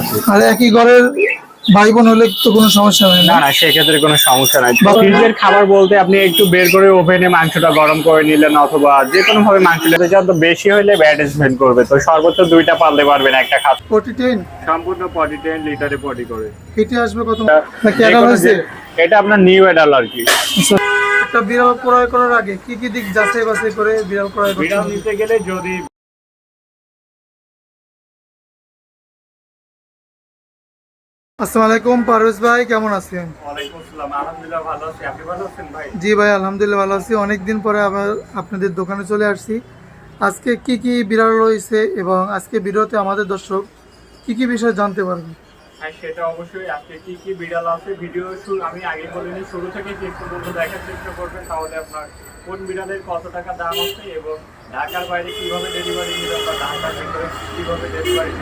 আছে। আর একই ঘরের ভাই বোন হলে তো কোনো সমস্যা হয় না। না সেক্ষেত্রে কোনো সমস্যা নাই। ফ্রিজের খাবার বলতে আপনি একটু বের করে ওভেনে মাংসটা গরম করে নিলেন অথবা যে কোনো ভাবে মাংসটা যত বেশি হলে করবে। তো সর্বোচ্চ দুইটা পালতে পারবেন একটা খাত ফোর্টি টেন সম্পূর্ণ পটি টেন লিটারে পটি করে। কেটে আসবে কত এটা আপনার নিউ এডাল আর কি। আচ্ছা। একটা বিড়াল ক্রয় করার আগে কি কি দিক যাচাই বাছাই করে বিড়াল ক্রয় বিড়াল নিতে গেলে যদি আসসালামু আলাইকুম পারভেজ ভাই কেমন আছেন? জি ভাই আলহামদুলিল্লাহ ভালো আছি। অনেকদিন পরে আবার আপনাদের দোকানে চলে আসছি। আজকে কি কি বিড়াল রয়েছে এবং আজকে ভিডিওতে আমাদের দর্শক কি কি বিষয় জানতে পারবে? হ্যাঁ সেটা অবশ্যই। আজকে কি কি বিড়াল আছে? ভিডিও আমি আগে বলিনি শুরু থেকে শেষ পর্যন্ত দেখার চেষ্টা করবেন তাহলে আপনার কোন বিড়ালের কত টাকা দাম আছে এবং ঢাকার বাইরে কীভাবে ডেলিভারি নেবেন বা ঢাকার ভিতরে কীভাবে ডেলিভারি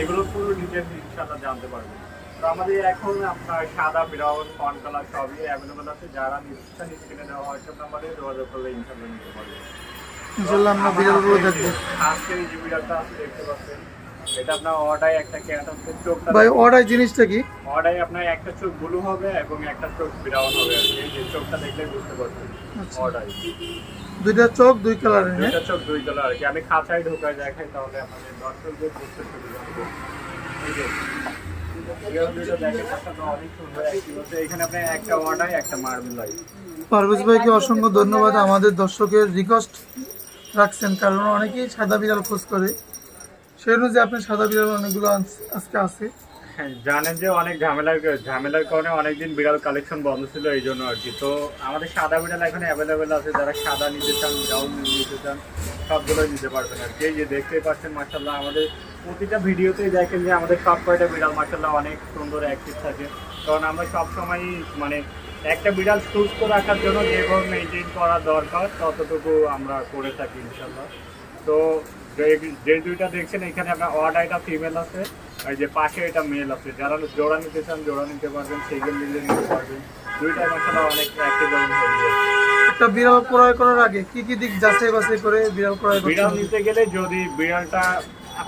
এগুলো পুরো ডিটেলস ইনশাআল্লাহ জানতে পারবেন। তো আমাদের এখন আপনার সাদা বিড়াল ফন কালার সবই অ্যাভেলেবল আছে। যারা নিচ্ছেন স্ক্রিনে দেওয়া হোয়াটসঅ্যাপ নাম্বারে যোগাযোগ করলে ইনশাআল্লাহ নিতে পারবেন। ইনশাল্লাহ আমরা বিড়ালগুলো দেখব। আজকের এই যে বিড়ালটা আছে দেখতে পাচ্ছেন। এটা আপনার অর্ডার একটা ক্যাট চোখটা ভাই অর্ডার জিনিসটা কি? অর্ডারে আপনার একটা চোখ ব্লু হবে এবং একটা চোখ ব্রাউন হবে। আর কি। এই যে চোখটা দেখলে বুঝতে আচ্ছা। অর্ডার দুইটা চোখ দুই কালারের হ্যাঁ? দুইটা চোখ দুই কালার আর কি। আমি খাঁচায় ঢোকায় দেখাই তাহলে আপনাদের দর্শকদের বুঝতে সুবিধা হবে। পারভেজ ভাইকে অসংখ্য ধন্যবাদ। আমাদের দর্শকের রিকোয়েস্ট রাখছেন কারণ অনেকেই সাদা বিড়াল খোঁজ করে। সেই অনুযায়ী আপনি সাদা বিড়াল অনেকগুলো আজকে আছে। হ্যাঁ, জানেন যে অনেক ঝামেলার ঝামেলার কারণে অনেকদিন বিড়াল কালেকশন বন্ধ ছিল এই জন্য আর কি। তো আমাদের সাদা বিড়াল এখন অ্যাভেলেবেল আছে যারা সাদা নিতে চান ব্রাউন নিতে চান সবগুলোই নিতে পারবেন আর কি। যে দেখতেই পাচ্ছেন মার্শাল্লাহ আমাদের প্রতিটা ভিডিওতেই দেখেন যে আমাদের সব কয়টা বিড়াল মার্শাল্লাহ অনেক সুন্দর অ্যাক্টিভ থাকে। কারণ আমরা সব সময় মানে একটা বিড়াল সুস্থ রাখার জন্য যেভাবে মেনটেন করা দরকার ততটুকু আমরা করে থাকি ইনশাল্লাহ তো যে- দুইটা দেখছেন এখানে আপনার অড আইটা ফিমেল আছে আর যে পাশে এটা মেল আছে। যারা জোড়া নিতে চান জোড়া নিতে পারবেন সিঙ্গেল নিলে নিতে পারবেন। দুইটা মশলা অনেক অ্যাক্টিভ। একটা বিড়াল ক্রয় করার আগে কি কি দিক যাচাই বাছাই করে বিড়াল ক্রয় বিড়াল নিতে গেলে যদি বিড়ালটা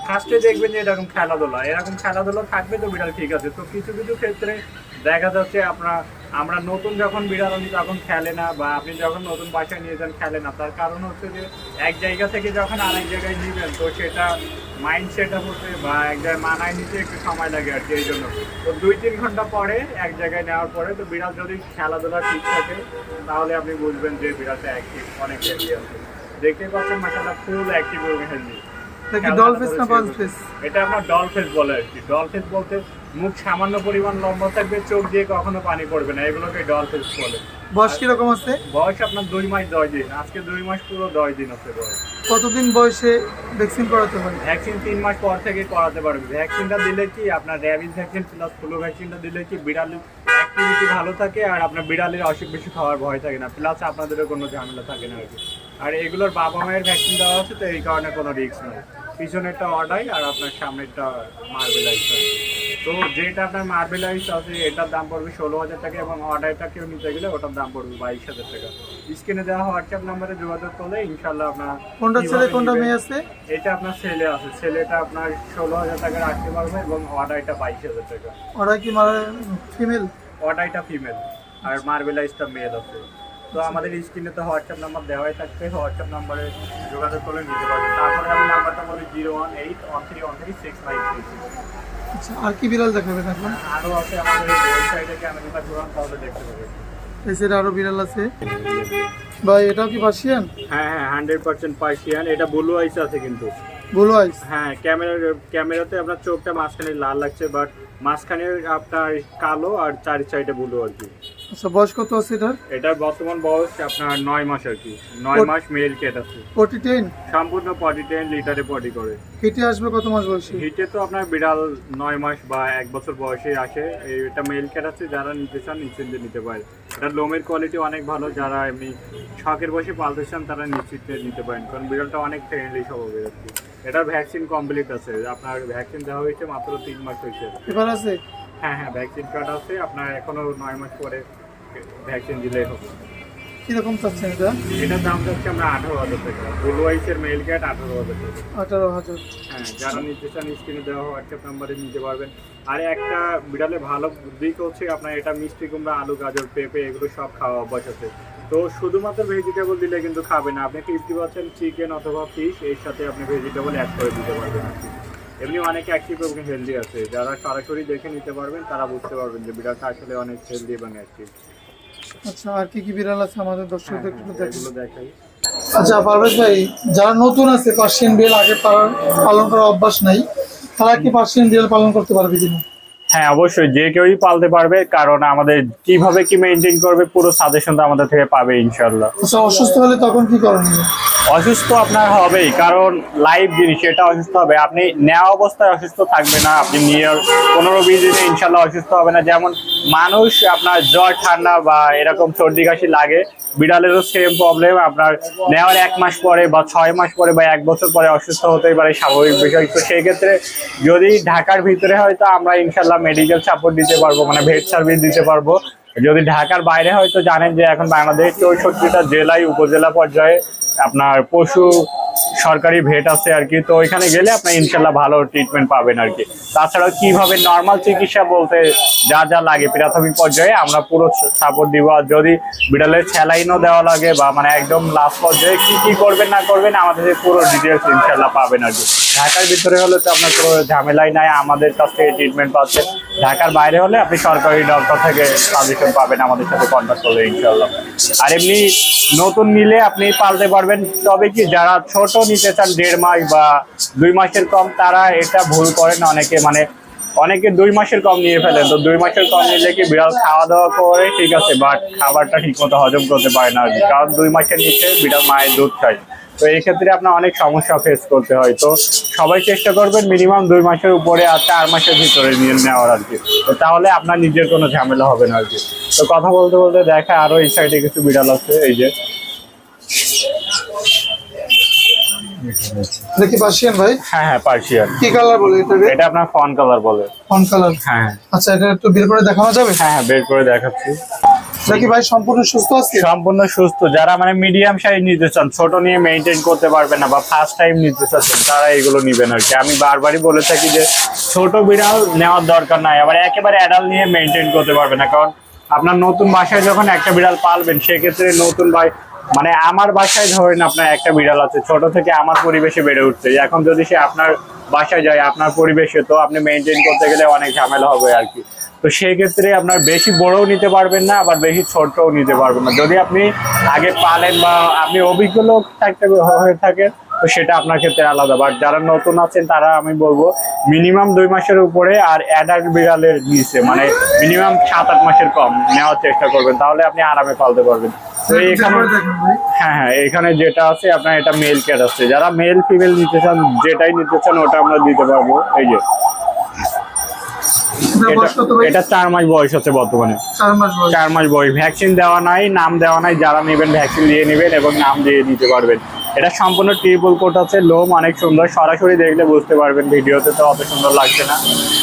ফার্স্টে দেখবেন যে এরকম খেলাধুলা এরকম খেলাধুলা থাকবে তো বিড়াল ঠিক আছে। তো কিছু কিছু ক্ষেত্রে দেখা যাচ্ছে আপনার আমরা নতুন যখন বিড়াল আনি তখন খেলে না, বা আপনি যখন নতুন বাসায় নিয়ে যান খেলে না। তার কারণ হচ্ছে যে এক জায়গা থেকে যখন আরেক জায়গায় নিবেন, তো সেটা মাইন্ড সেট আপ হতে বা এক জায়গায় মানায় নিতে একটু সময় লাগে আর কি, এই জন্য। তো দুই তিন ঘণ্টা পরে এক জায়গায় নেওয়ার পরে তো বিড়াল যদি খেলাধুলা ঠিক থাকে, তাহলে আপনি বুঝবেন যে বিড়ালটা অ্যাক্টিভ অনেক হেলদি আছে দেখতে পাচ্ছেন মাসাল্লাহ ফুল অ্যাক্টিভ হেলদি এটা কি ডল ফেস না ফেস এটা ডল ফেস বলে আর কি ডল ফেস বলতে মুখ সামান্য পরিমাণ লম্বা থাকবে চোখ দিয়ে কখনো পানি পড়বে না এগুলোকে ডল ফেস বলে। বয়স কীরকম আছে? বয়স আপনার দুই মাস দশ দিন। আজকে দুই মাস পুরো দশ দিন আছে বয়স। কতদিন বয়সে ভ্যাকসিন করাতে পারে ভ্যাকসিন তিন মাস পর থেকে করাতে পারবে। ভ্যাকসিনটা দিলে কি আপনার র্যাবিস ভ্যাকসিন প্লাস ফ্লু ভ্যাকসিনটা দিলে কি বিড়ালের অ্যাক্টিভিটি ভালো থাকে আর আপনার বিড়ালের অসুখ বেশি খাওয়ার ভয় থাকে না? প্লাস আপনাদেরও কোনো ঝামেলা থাকে না আর কি। আর এগুলোর বাবা মায়ের ভ্যাকসিন দেওয়া আছে তো এই কারণে কোনো রিস্ক নেই। পিছনেরটা অর্ডাই আর আপনার সামনেরটা মার্বেলাইজ তো যেটা আপনার মার্বেলাইজ আছে এটার দাম পড়বে ষোলো হাজার টাকা এবং অর্ডারটা কেউ নিতে গেলে ওটার দাম পড়বে বাইশ হাজার টাকা। স্ক্রিনে দেওয়া হোয়াটসঅ্যাপ নাম্বারে যোগাযোগ করলে ইনশাল্লাহ আপনার কোনটা ছেলে কোনটা মেয়ে আছে? এটা আপনার ছেলে আছে। ছেলেটা আপনার ষোলো হাজার টাকা রাখতে পারবে এবং অর্ডারটা বাইশ হাজার টাকা। ওরা কি ফিমেল অর্ডারটা ফিমেল আর মার্বেলাইজটা মেল আছে। তো আমাদের স্ক্রিনে তো হোয়াটসঅ্যাপ নাম্বার দেওয়াই থাকবে। হোয়াটসঅ্যাপ নাম্বারে যোগাযোগ করলে নিতে পারবেন। তারপরে আমি নাম্বারটা বলি zero one eight one three one three six five three আচ্ছা আর কি বিড়াল দেখাবেন এখন? আরও আছে আমাদের ওয়েবসাইটে ক্যামেরাটা ঘোরান তাহলে দেখতে পাবেন। সাইডে আরও বিড়াল আছে। ভাই এটাও কি পার্সিয়ান? হ্যাঁ হ্যাঁ হান্ড্রেড পার্সেন্ট পার্সিয়ান। এটা ব্লু আইস আছে কিন্তু। ব্লু আইস হ্যাঁ ক্যামেরার ক্যামেরাতে আপনার চোখটা মাঝখানে লাল লাগছে বাট মাঝখানে আপনার কালো আর চারি সাইডে ব্লু আর কি। আচ্ছা বয়স কত আছে এটার? এটার বর্তমান বয়স আপনার নয় মাস আর কি। নয় মাস মেল কেট আছে। ফোর্টি টেন সম্পূর্ণ পটি টেন লিটারে পটি করে। হিটে আসবে কত মাস বয়সে? হিটে তো আপনার বিড়াল নয় মাস বা এক বছর বয়সে আসে। এটা মেল ক্যাট আছে যারা নিতে চান নিশ্চিন্তে নিতে পারে। এটা লোমের কোয়ালিটি অনেক ভালো যারা এমনি শখের বসে পালতে চান তারা নিশ্চিন্তে নিতে পারেন। কারণ বিড়ালটা অনেক ফ্রেন্ডলি স্বভাবের আর কি। এটার ভ্যাকসিন কমপ্লিট আছে। আপনার ভ্যাকসিন দেওয়া হয়েছে মাত্র তিন মাস হয়েছে। এবার আছে? হ্যাঁ হ্যাঁ ভ্যাকসিন কার্ড আছে। আপনার এখনও নয় মাস পরে ভ্যাকসিন দিলেই হবে। কীরকম চাচ্ছেন এটা? এটার দাম যাচ্ছে আমরা আঠারো হাজার টাকা। ফুল ওয়াইসের মেল ক্যাট আঠারো হাজার টাকা। আঠারো হাজার। হ্যাঁ যারা নিতে চান স্ক্রিনে দেওয়া হোয়াটসঅ্যাপ নাম্বারে নিতে পারবেন। আর একটা বিড়ালে ভালো দিক হচ্ছে আপনার এটা মিষ্টি কুমড়া আলু গাজর পেঁপে এগুলো সব খাওয়া অভ্যাস আছে। তো শুধুমাত্র ভেজিটেবল দিলে কিন্তু খাবে না। আপনি ফিফটি পার্সেন্ট চিকেন অথবা ফিশ এর সাথে আপনি ভেজিটেবল অ্যাড করে দিতে পারবেন আর কি। এমনি অনেক অ্যাক্টিভ এবং হেলদি আছে। যারা সরাসরি দেখে নিতে পারবেন তারা বুঝতে পারবেন যে বিড়ালটা আসলে অনেক হেলদি এবং অ্যাক্টিভ আচ্ছা আর কি কি বিড়াল আছে আমাদের দর্শকদের একটু দেখেন দেখাই। আচ্ছা পারভেজ ভাই যারা নতুন আছে পার্সিয়ান বিড়াল আগে পালন পালন করার অভ্যাস নাই তারা কি পার্সিয়ান বিড়াল পালন করতে পারবে কিনা? হ্যাঁ অবশ্যই যে কেউই পালতে পারবে কারণ আমাদের কীভাবে কি মেনটেন করবে পুরো সাজেশন তো আমাদের থেকে পাবে ইনশাল্লাহ আচ্ছা অসুস্থ হলে তখন কি করণীয়? অসুস্থ আপনার হবেই, কারণ লাইভ জিনিস, এটা অসুস্থ হবে। আপনি নেওয়া অবস্থায় অসুস্থ থাকবে না, আপনি নিয়ে পনেরো বিশ দিনে ইনশাল্লাহ অসুস্থ হবে না। যেমন মানুষ আপনার জ্বর, ঠান্ডা বা এরকম সর্দি কাশি লাগে, বিড়ালেরও সেম প্রবলেম আপনার নেওয়ার এক মাস পরে বা ছয় মাস পরে বা এক বছর পরে অসুস্থ হতেই পারে স্বাভাবিক বিষয়। তো সেই ক্ষেত্রে যদি ঢাকার ভিতরে হয়, তো আমরা ইনশাল্লাহ মেডিকেল সাপোর্ট দিতে পারব মানে ভেট সার্ভিস দিতে পারব। যদি ঢাকার বাইরে হয়তো জানেন যে এখন বাংলাদেশ চৌষট্টিটা জেলায়, উপজেলা পর্যায়ে আপনার পশু সরকারি ভেট আছে আর কি। তো ওইখানে গেলে আপনার ইনশাল্লাহ ভালো ট্রিটমেন্ট পাবেন আর কি। তাছাড়াও কীভাবে নর্মাল চিকিৎসা বলতে যা যা লাগে, প্রাথমিক পর্যায়ে আমরা পুরো সাপোর্ট দিব। আর যদি বিড়ালের স্যালাইনও দেওয়া লাগে বা মানে একদম লাস্ট পর্যায়ে কি কি করবেন না করবেন, আমাদের পুরো ডিটেলস ইনশাল্লাহ পাবেন আর কি। ঢাকার ভিতরে হলে তো আপনার কোনো ঝামেলাই নাই, আমাদের কাছ থেকে ট্রিটমেন্ট পাচ্ছেন ঢাকার বাইরে হলে আপনি সরকারি ডক্টর থেকে সাজেশন পাবেন আমাদের সাথে কন্ট্যাক্ট করলে ইনশাল্লাহ আর এমনি নতুন নিলে আপনি পালতে পারবেন, তবে কি যারা ছোট নিতে চান, দেড় মাস বা দুই মাসের কম, তারা এটা ভুল করেন অনেকে। মানে অনেকে দুই মাসের কম নিয়ে ফেলেন, তো দুই মাসের কম নিলে কি বিড়াল খাওয়া দাওয়া করে, ঠিক আছে বাট খাবারটা ঠিক মতো হজম করতে পারে না। কারণ দুই মাসের নিচে বিড়াল মায়ের দুধ খায়। তো এই ক্ষেত্রে আপনার অনেক সমস্যা ফেস করতে হয়। তো সবাই চেষ্টা করবেন মিনিমাম দুই মাসের উপরে আর চার মাসের ভিতরে নিয়ে নেওয়ার আর কি। তো তাহলে আপনার নিজের কোনো ঝামেলা হবে না আর কি। তো কথা বলতে বলতে দেখা আরও এই সাইডে কিছু বিড়াল আছে এই যে। কি পার্সিয়ান ভাই? হ্যাঁ হ্যাঁ পার্সিয়ান কি কালার বলে এটা আপনার ফন কালার বলে। কোন কালার হ্যাঁ। আচ্ছা এটা একটু বের করে দেখানো যাবে? হ্যাঁ হ্যাঁ বের করে দেখাচ্ছি। এটা কি ভাই, সম্পূর্ণ সুস্থ আছে সম্পূর্ণ সুস্থ। যারা মানে মিডিয়াম সাইজ নিতে চান, ছোট নিয়ে মেনটেন করতে পারবে না বা ফার্স্ট টাইম নিতে চাচ্ছেন, তারা এগুলো নিবেন আর কি। আমি বারবারই বলে থাকি যে, ছোট বিড়াল নেওয়ার দরকার নাই। আবার একেবারে অ্যাডাল নিয়ে মেনটেন করতে পারবে না। কারণ আপনার নতুন বাসায় যখন একটা বিড়াল পালবেন, সেক্ষেত্রে নতুন ভাই মানে আমার বাসায় ধরেন আপনার একটা বিড়াল আছে, ছোট থেকে আমার পরিবেশে বেড়ে উঠছে। এখন যদি সে আপনার বাসায় যায়, আপনার পরিবেশে, তো আপনি মেনটেন করতে গেলে অনেক ঝামেলা হবে আর কি। তো সেই ক্ষেত্রে আপনার বেশি বড়ও নিতে পারবেন না আবার বেশি ছোটও নিতে পারবেন না। যদি আপনি আগে পালেন বা আপনি অভিজ্ঞ লোক থাকতে হয়ে থাকেন তো সেটা আপনার ক্ষেত্রে আলাদা। বাট যারা নতুন আছেন তারা আমি বলব মিনিমাম দুই মাসের উপরে আর অ্যাডাল্ট বিড়ালের নিচে মানে মিনিমাম সাত আট মাসের কম নেওয়ার চেষ্টা করবেন। তাহলে আপনি আরামে পালতে পারবেন। তো এখানে হ্যাঁ হ্যাঁ এখানে যেটা আছে আপনার এটা মেল ক্যাট আছে। যারা মেল ফিমেল নিতে চান যেটাই নিতে চান ওটা আমরা দিতে পারব। এই যে এটা চার মাস বয়স আছে বর্তমানে। চার মাস বয়স। ভ্যাকসিন দেওয়া নাই নাম দেওয়া নাই যারা নেবেন ভ্যাকসিন দিয়ে নেবেন এবং নাম দিয়ে দিতে পারবেন। এটা সম্পূর্ণ ট্রিপল কোট আছে লোম অনেক সুন্দর। সরাসরি দেখলে বুঝতে পারবেন ভিডিওতে তো অত সুন্দর লাগছে না।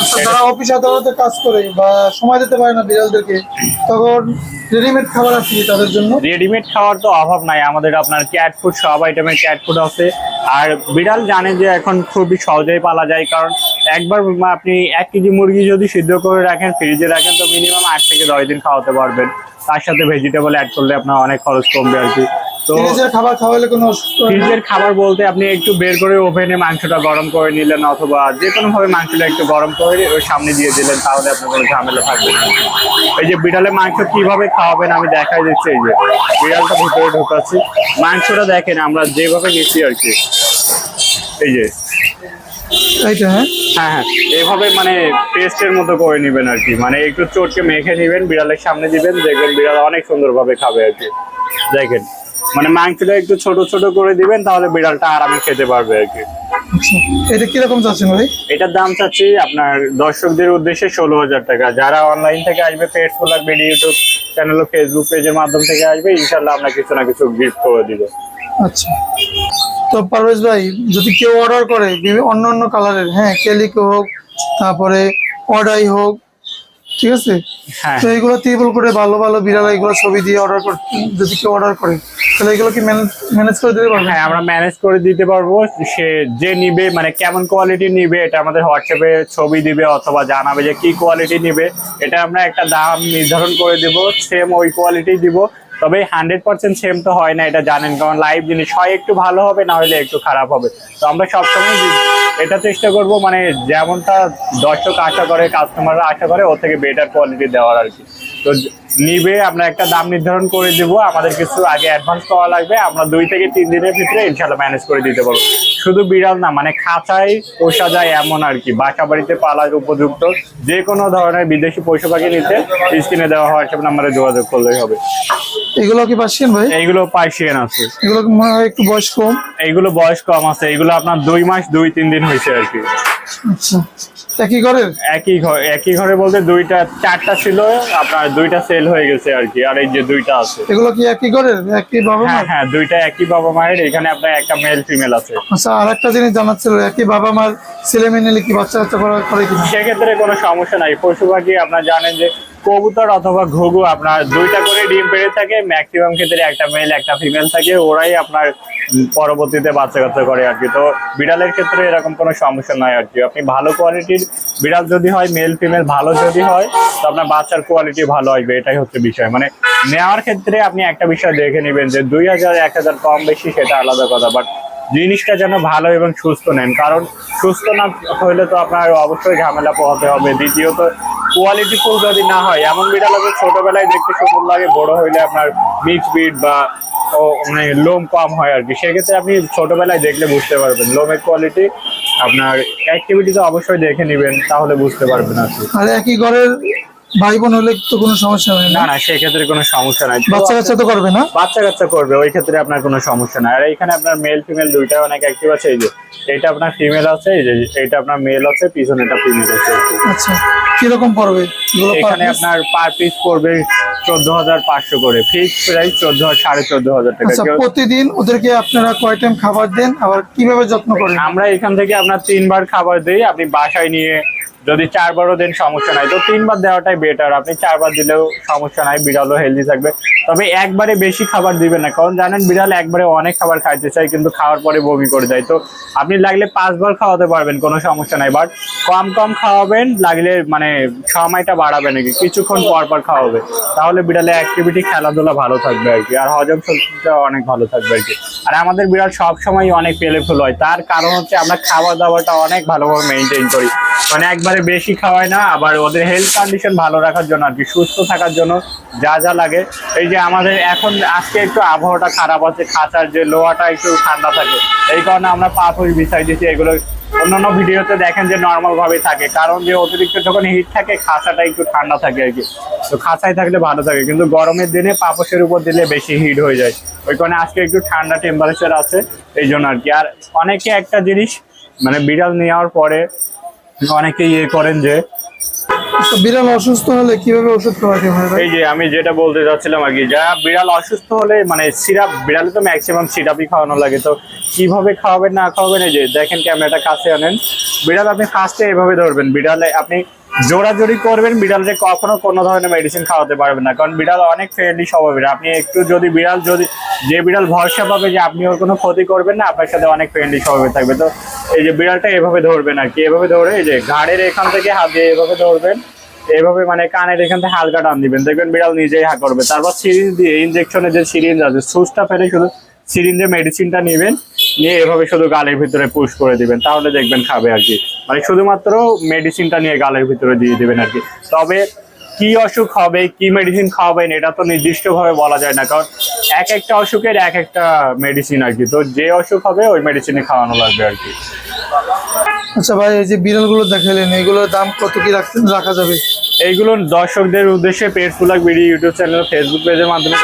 আচ্ছা যারা অফিস আদালতে কাজ করে বা সময় দিতে পারে না বিড়ালদেরকে তখন রেডিমেড খাবার আছে তাদের জন্য? রেডিমেড খাওয়ার তো অভাব নাই। আমাদের আপনার ক্যাট ফুড সব আইটেমের ক্যাট ফুড আছে। আর বিড়াল জানে যে এখন খুবই সহজেই পালা যায় কারণ একবার আপনি এক কেজি মুরগি যদি সিদ্ধ করে রাখেন ফ্রিজে রাখেন তো মিনিমাম আট থেকে দশ দিন খাওয়াতে পারবেন। তার সাথে ভেজিটেবল অ্যাড করলে আপনার অনেক খরচ কমবে আর কি। তো ফ্রিজের খাবার খাওয়ালে কোনো ফ্রিজের খাবার বলতে আপনি একটু বের করে ওভেনে মাংসটা গরম করে নিলেন অথবা যে কোনো ভাবে মাংসটা একটু গরম করে ওই সামনে দিয়ে দিলেন তাহলে আপনার কোনো ঝামেলা থাকবে না। এই যে বিড়ালের মাংস কীভাবে খাওয়াবেন আমি দেখাই দিচ্ছি এই যে বিড়ালটা ভিতরে ঢোকাচ্ছি। মাংসটা দেখেন আমরা যেভাবে নিচ্ছি আর কি। এই যে এইটা হ্যাঁ? হ্যাঁ হ্যাঁ। এভাবে মানে পেস্টের মতো করে নেবেন আর কি। মানে একটু চটকে মেখে নেবেন, বিড়ালের সামনে দিবেন, দেখবেন বিড়াল অনেক সুন্দরভাবে খাবে আর কি। দেখেন। মানে মাংসটা একটু ছোট ছোট করে দিবেন, তাহলে বিড়ালটা আরামে খেতে পারবে আর কি। এটা কীরকম চাচ্ছেন ভাই? এটার দাম চাচ্ছি আপনার দর্শকদের উদ্দেশ্যে ষোলো হাজার টাকা। যারা অনলাইন থেকে আসবে পেজ ফুলার বিডি ইউটিউব চ্যানেল ও ফেসবুক পেজের মাধ্যম থেকে আসবে ইনশাল্লাহ আমরা কিছু না কিছু গিফট করে দিব। আচ্ছা। তো পারভেজ ভাই যদি কেউ অর্ডার করে বিভিন্ন অন্য অন্য কালারের হ্যাঁ কেলিকো হোক তারপরে অর্ডাই হোক ঠিক আছে? হ্যাঁ। তো এইগুলো টেবিল করে ভালো ভালো বিড়াল এগুলো ছবি দিয়ে অর্ডার করে যদি কেউ অর্ডার করে তাহলে এগুলো কি ম্যানেজ করে দিতে পারব? হ্যাঁ আমরা ম্যানেজ করে দিতে পারব। সে যে নিবে মানে কেমন কোয়ালিটি নিবে এটা আমাদের হোয়াটসঅ্যাপে ছবি দিবে অথবা জানাবে যে কি কোয়ালিটি নিবে। এটা আমরা একটা দাম নির্ধারণ করে দিব সেম ওই কোয়ালিটি দিব। তবে হান্ড্রেড পার্সেন্ট সেম তো হয় না, এটা জানেন। কারণ লাইভ জিনিস হয়, একটু ভালো হবে, না হলে একটু খারাপ হবে। তো আমরা সবসময় এটা চেষ্টা করব মানে যেমনটা দর্শক আশা করে কাস্টমাররা আশা করে, ওর থেকে বেটার কোয়ালিটি দেওয়ার আর কি। তো নিবে আমরা একটা দাম নির্ধারণ করে দিব। আমাদের কিছু আগে অ্যাডভান্স করা লাগবে আমরা দুই থেকে তিন দিনের ভিতরে ইনশাল্লাহ ম্যানেজ করে দিতে পারব। শুধু বিড়াল না মানে খাঁচায় পোষা যায় এমন আর কি বাসা বাড়িতে পালার উপযুক্ত যে কোনো ধরনের বিদেশি পশু পাখি নিতে স্ক্রিনে দেওয়া হোয়াটসঅ্যাপ নাম্বারে যোগাযোগ করলেই হবে। এগুলো কি পাচ্ছেন ভাই? এইগুলো পার্সিয়ান আছে। এগুলো মনে হয় একটু বয়স কম? এইগুলো বয়স কম আছে এইগুলো আপনার দুই মাস দুই তিন দিন হয়েছে আর কি। আচ্ছা। একই ঘরের? একই ঘর একই ঘরে বলতে দুইটা চারটা ছিল আপনার দুইটা সেল হয়ে গেছে আর কি আর এই যে দুইটা আছে। এগুলো কি একই করে একই বাবা মা হ্যাঁ দুইটা একই বাবা মায়ের এখানে আপনার একটা মেল ফিমেল আছে। আচ্ছা আরেকটা জিনিস জানার ছিল একই বাবা মার ছেলে মেয়ে নিলে কি বাচ্চা বাচ্চা করা করে কি সেক্ষেত্রে কোনো সমস্যা নাই। পশু পাখি আপনার জানেন যে কবুতর অথবা ঘুঘু, আপনার দুইটা করে ডিম পেড়ে থাকে ম্যাক্সিমাম ক্ষেত্রে একটা মেল একটা ফিমেল থাকে, ওরাই আপনার পরবর্তীতে বাচ্চা কাচ্চা করে আর কি। তো বিড়ালের ক্ষেত্রে এরকম কোনো সমস্যা নয় আর কি। আপনি ভালো কোয়ালিটির বিড়াল যদি হয় মেল ফিমেল ভালো যদি হয়, তো আপনার বাচ্চার কোয়ালিটি ভালো আসবে, এটাই হচ্ছে বিষয়। মানে নেওয়ার ক্ষেত্রে আপনি একটা বিষয় দেখে নেবেন যে দুই হাজার, এক হাজার কম বেশি সেটা আলাদা কথা বাট জিনিসটা যেন ভালো এবং সুস্থ নেন। কারণ সুস্থ না হইলে তো আপনার অবশ্যই ঝামেলা পোহাতে হবে। দ্বিতীয়ত কোয়ালিটি ফুল যদি না হয়, এমন বিড়াল আছে ছোটবেলায় দেখতে সুন্দর লাগে, বড় হইলে আপনার মিক্স বিট বা মানে লোম কম হয় আর কি। সেক্ষেত্রে আপনি ছোটবেলায় দেখলে বুঝতে পারবেন। লোমের কোয়ালিটি আপনার অ্যাক্টিভিটি তো অবশ্যই দেখে নেবেন, তাহলে বুঝতে পারবেন আর কি। আর একই ঘরের ভাই বোন হলে তো কোনো সমস্যা হয় না? না না সেক্ষেত্রে কোনো সমস্যা নাই। বাচ্চা কাচ্চা তো করবে না? বাচ্চা কাচ্চা করবে ওই ক্ষেত্রে আপনার কোনো সমস্যা নাই। আর এখানে আপনার মেল ফিমেল দুইটা অনেক অ্যাক্টিভ আছে এই যে এটা আপনার ফিমেল আছে এই যে এটা আপনার মেল আছে পিছনে এটা ফিমেল আছে। আচ্ছা কীরকম পড়বে? এখানে আপনার পার পিস পড়বে চোদ্দ হাজার পাঁচশো করে। ফিক্স প্রাইস চোদ্দ সাড়ে চোদ্দ হাজার টাকা। আচ্ছা প্রতিদিন ওদেরকে আপনারা কয় টাইম খাবার দেন? আবার কীভাবে যত্ন করেন? আমরা এখান থেকে আপনার তিনবার খাবার দিই। আপনি বাসায় নিয়ে যদি চারবারও দেন সমস্যা নাই। তো তিনবার দেওয়াটাই বেটার আপনি চারবার দিলেও সমস্যা নাই, বিড়ালও হেলদি থাকবে। তবে একবারে বেশি খাবার দিবেন না, কারণ জানেন বিড়াল একবারে অনেক খাবার খাইতে চায়, কিন্তু খাওয়ার পরে বমি করে দেয় তো আপনি লাগলে পাঁচবার খাওয়াতে পারবেন, কোনো সমস্যা নাই। বাট কম কম খাওয়াবেন, লাগলে মানে সময়টা বাড়াবে নাকি কিছুক্ষণ পর পর খাওয়াবে। তাহলে বিড়ালের অ্যাক্টিভিটি খেলাধুলা ভালো থাকবে আর কি। আর হজম শক্তিটা অনেক ভালো থাকবে আর কি। আর আমাদের বিড়াল সবসময় অনেক পেলেফুল হয়। তার কারণ হচ্ছে আমরা খাওয়া দাওয়াটা অনেক ভালোভাবে মেনটেন করি। মানে একবারে বেশি খাওয়ায় না, আবার ওদের হেলথ কন্ডিশন ভালো রাখার জন্য আর কি, সুস্থ থাকার জন্য যা যা লাগে। এই যে আমাদের এখন আজকে একটু আবহাওয়াটা খারাপ আছে, খাঁচার যে লোহাটা একটু ঠান্ডা থাকে, এই কারণে আমরা পাথর বিছাই দিচ্ছি এগুলো অন্যান্য ভিডিওতে দেখেন যে নর্মাল ভাবে থাকে, কারণ যে অতিরিক্ত যখন হিট থাকে, খাঁচাটা একটু ঠান্ডা থাকে আর কি। তো খাঁচায় থাকলে ভালো থাকে, কিন্তু গরমের দিনে পাপসের উপর দিলে বেশি হিট হয়ে যায়। ওই কারণে আজকে একটু ঠান্ডা টেম্পারেচার আছে, এই জন্য আর কি। আর অনেকে একটা জিনিস মানে বিড়াল নেওয়ার পরে অনেকে ইয়ে করেন যে বিড়াল অসুস্থ হলে কীভাবে ওষুধ খাওয়াতে হয় এই যে আমি যেটা বলতে চাচ্ছিলাম আর কি যা বিড়াল অসুস্থ হলে মানে সিরাপ বিড়ালে তো ম্যাক্সিমাম সিরাপই খাওয়ানো লাগে তো কীভাবে খাওয়াবেন না খাওয়াবেন এই যে দেখেন ক্যামেরাটা কাছে আনেন। বিড়াল আপনি ফার্স্টে এভাবে ধরবেন বিড়ালে আপনি জোড়াজোড়ি করবেন বিড়ালকে কখনো কোনো ধরনের মেডিসিন খাওয়াতে পারবেন না কারণ বিড়াল অনেক ফ্রেন্ডলি স্বভাবের। আপনি একটু যদি বিড়াল যদি যে বিড়াল ভরসা পাবে যে আপনি ওর কোনো ক্ষতি করবেন না আপনার সাথে অনেক ফ্রেন্ডলি স্বভাবের থাকবে তো এই যে বিড়ালটা এভাবে ধরবেন আর কি, এভাবে ধরে এই যে ঘাড়ের এখান থেকে হাত দিয়ে এভাবে ধরবেন, এভাবে মানে কানের এখান থেকে হালকা টান দিবেন। দেখবেন বিড়াল নিজেই হা করবে। তারপর সিরিঞ্জ দিয়ে ইনজেকশনের যে সিরিঞ্জ আছে, সুচটা ফেলে শুধু সিরিঞ্জে মেডিসিনটা নেবেন, নিয়ে এভাবে শুধু গালের ভিতরে পুশ করে দিবেন, তাহলে দেখবেন খাবে আর কি। মানে শুধুমাত্র মেডিসিনটা নিয়ে গালের ভিতরে দিয়ে দিবেন আর কি। তবে কি অসুখ হবে, কি মেডিসিন খাওয়াবেন, এটা তো নির্দিষ্টভাবে বলা যায় না, কারণ এক একটা অসুখের এক একটা মেডিসিন আর কি। তো যে অসুখ হবে ওই মেডিসিনে খাওয়ানো লাগবে আর কি। আচ্ছা ভাই এই যে বিড়ালগুলো দেখালেন এগুলোর দাম কত কি রাখা যাবে? এইগুলো দর্শকদের উদ্দেশ্যে পেট ফুলাক বিডি ইউটিউব চ্যানেল ফেসবুক পেজের মাধ্যমে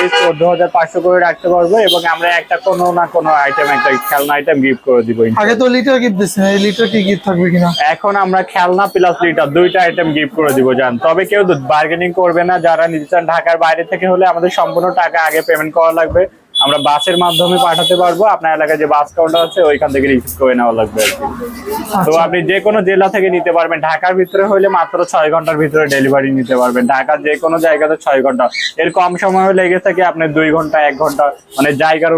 কেউ চোদ্দ হাজার পাঁচশো করে রাখতে পারব এবং আমরা একটা কোনো না কোনো আইটেম একটা খেলনা আইটেম গিফট করে দিব আগে তো লিটার গিফট দিচ্ছেন লিটার কি গিফট থাকবে কিনা? এখন আমরা খেলনা প্লাস লিটার দুইটা আইটেম গিফট করে দিব জান। তবে কেউ বার্গেনিং করবে না যারা নিতে চান ঢাকার বাইরে থেকে হলে আমাদের সম্পূর্ণ টাকা আগে পেমেন্ট করা লাগবে। আমরা বাসের মাধ্যমে পাঠাতে পারব। আপনার এলাকায় যে বাস কাউন্টার আছে ওইখান থেকে রিসিভ করে নেওয়া লাগবে আর তো আচ্ছা। আপনি যে কোনো জেলা থেকে নিতে পারবেন। ঢাকার ভিতরে হলে মাত্র ছয় ঘণ্টার ভিতরে ডেলিভারি নিতে পারবেন। ঢাকার যে কোনো জায়গাতে ছয় ঘণ্টা। এর কম সময় লেগে থাকে আপনি দুই ঘণ্টা এক ঘণ্টা মানে জায়গার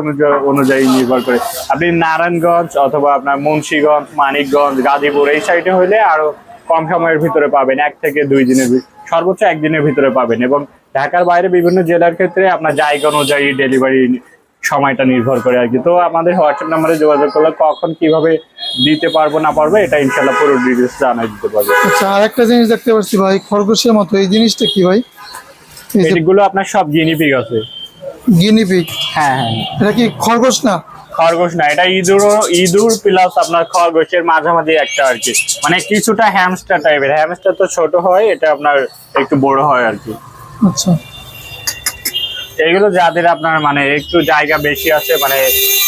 অনুযায়ী নির্ভর করে। আপনি নারায়ণগঞ্জ অথবা আপনার মুন্সিগঞ্জ মানিকগঞ্জ গাজীপুর এই সাইডে হলে আরও কম সময়ের ভিতরে পাবেন। এক থেকে দুই দিনের সর্বোচ্চ একদিনের ভিতরে পাবেন। এবং ঢাকার বাইরে বিভিন্ন জেলার ক্ষেত্রে আপনার জায়গা অনুযায়ী ডেলিভারি সময়টা নির্ভর করে আর কি। তো আমাদের হোয়াটসঅ্যাপ নাম্বারে যোগাযোগ করলে কখন কীভাবে দিতে পারব না পারব এটা ইনশাল্লাহ পুরো ডিটেলস জানাই দিতে পারব। আচ্ছা আর একটা জিনিস দেখতে পাচ্ছি ভাই খরগোশের মতো এই জিনিসটা কি ভাই? এই যে এগুলো আপনার সব গিনিপিগ আছে। গিনিপিগ হ্যাঁ হ্যাঁ। এটা কি খরগোশ না? খরগোশ না এটা ইঁদুর ইঁদুর প্লাস আপনার খরগোশের মাঝামাঝি একটা আর কি। মানে কিছুটা হ্যামস্টার টাইপের হ্যামস্টার তো ছোট হয় এটা আপনার একটু বড় হয় আর কি। আচ্ছা। এগুলো যাদের আপনার মানে একটু জায়গা বেশি আছে মানে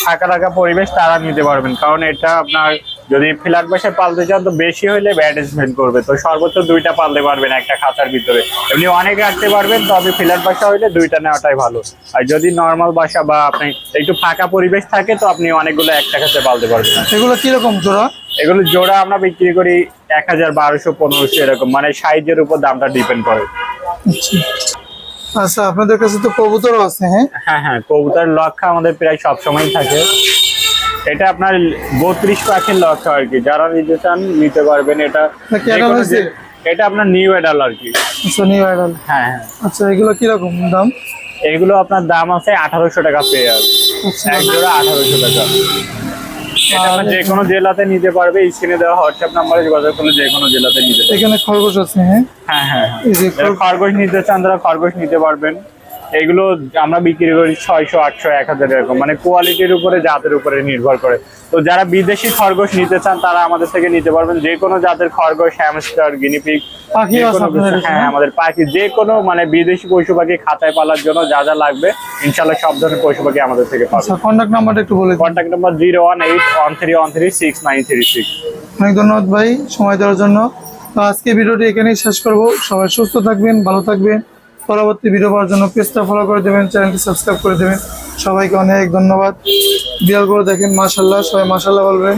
ফাঁকা ফাঁকা পরিবেশ তারা নিতে পারবেন। কারণ এটা আপনার যদি ফ্ল্যাট বাসায় পালতে চান তো বেশি হলে ব্যাড করবে। তো সর্বোচ্চ দুইটা পালতে পারবেন একটা খাঁচার ভিতরে। এমনি অনেক রাখতে পারবেন তবে ফ্ল্যাট বাসা হলে দুইটা নেওয়াটাই ভালো। আর যদি নর্মাল বাসা বা আপনি একটু ফাঁকা পরিবেশ থাকে তো আপনি অনেকগুলো একটা খাঁচে পালতে পারবেন। এগুলো কীরকম জোড়া? এগুলো জোড়া আমরা বিক্রি করি এক হাজার বারোশো পনেরোশো এরকম। মানে সাইজের উপর দামটা ডিপেন্ড করে। আচ্ছা আপনাদের কাছে তো কবুতরও আছে হ্যাঁ? হ্যাঁ হ্যাঁ কবুতর লক্ষা আমাদের প্রায় সব সময় থাকে। এটা আপনার বত্রিশ পাখির লক্ষা আর কি যারা নিতে চান নিতে পারবেন। এটা এটা আপনার নিউ এডাল আর কি। আচ্ছা নিউ আইডল হ্যাঁ হ্যাঁ। আচ্ছা এগুলো কীরকম দাম? এগুলো আপনার দাম আছে আঠারোশো টাকা পেয়ার। আচ্ছা। এক জোড়া আঠারোশো টাকা। যে কোনো জেলাতে নিতে পারবে স্ক্রিনে দেওয়া হোয়াটসঅ্যাপ নাম্বারে যোগাযোগ করলে যে কোনো জেলাতে নিতে পারবে। এখানে খরগোশ আছে হ্যাঁ? হ্যাঁ হ্যাঁ খরগোশ নিতে চান তারা খরগোশ নিতে পারবেন। এগুলো আমরা বিক্রি করি ছয়শো আটশো এক হাজার এরকম। মানে কোয়ালিটির উপরে জাতের উপরে নির্ভর করে। তো যারা বিদেশি খরগোশ নিতে চান তারা আমাদের থেকে নিতে পারবেন। যে কোনো জাতের খরগোশ হ্যামস্টার আপনাদের হ্যাঁ আমাদের পাখি যে কোনো মানে বিদেশি পশু পাখি খাঁচায় পালার জন্য যা যা লাগবে ইনশাল্লাহ সব ধরনের পশু পাখি আমাদের থেকে পাবে। আচ্ছা কন্ট্যাক্ট নাম্বারটা একটু বলে দিন। Contact number zero one eight one three one three six nine three six অনেক ধন্যবাদ ভাই সময় দেওয়ার জন্য। তো আজকে ভিডিওটি এখানেই শেষ করব। সবাই সুস্থ থাকবেন ভালো থাকবেন। পরবর্তী ভিডিও পাওয়ার জন্য পেজটা ফলো করে দেবেন চ্যানেলটি সাবস্ক্রাইব করে দেবেন। সবাইকে অনেক ধন্যবাদ। বিড়ালগুলো দেখেন মাশাল্লাহ সবাই মাশাল্লাহ বলবেন।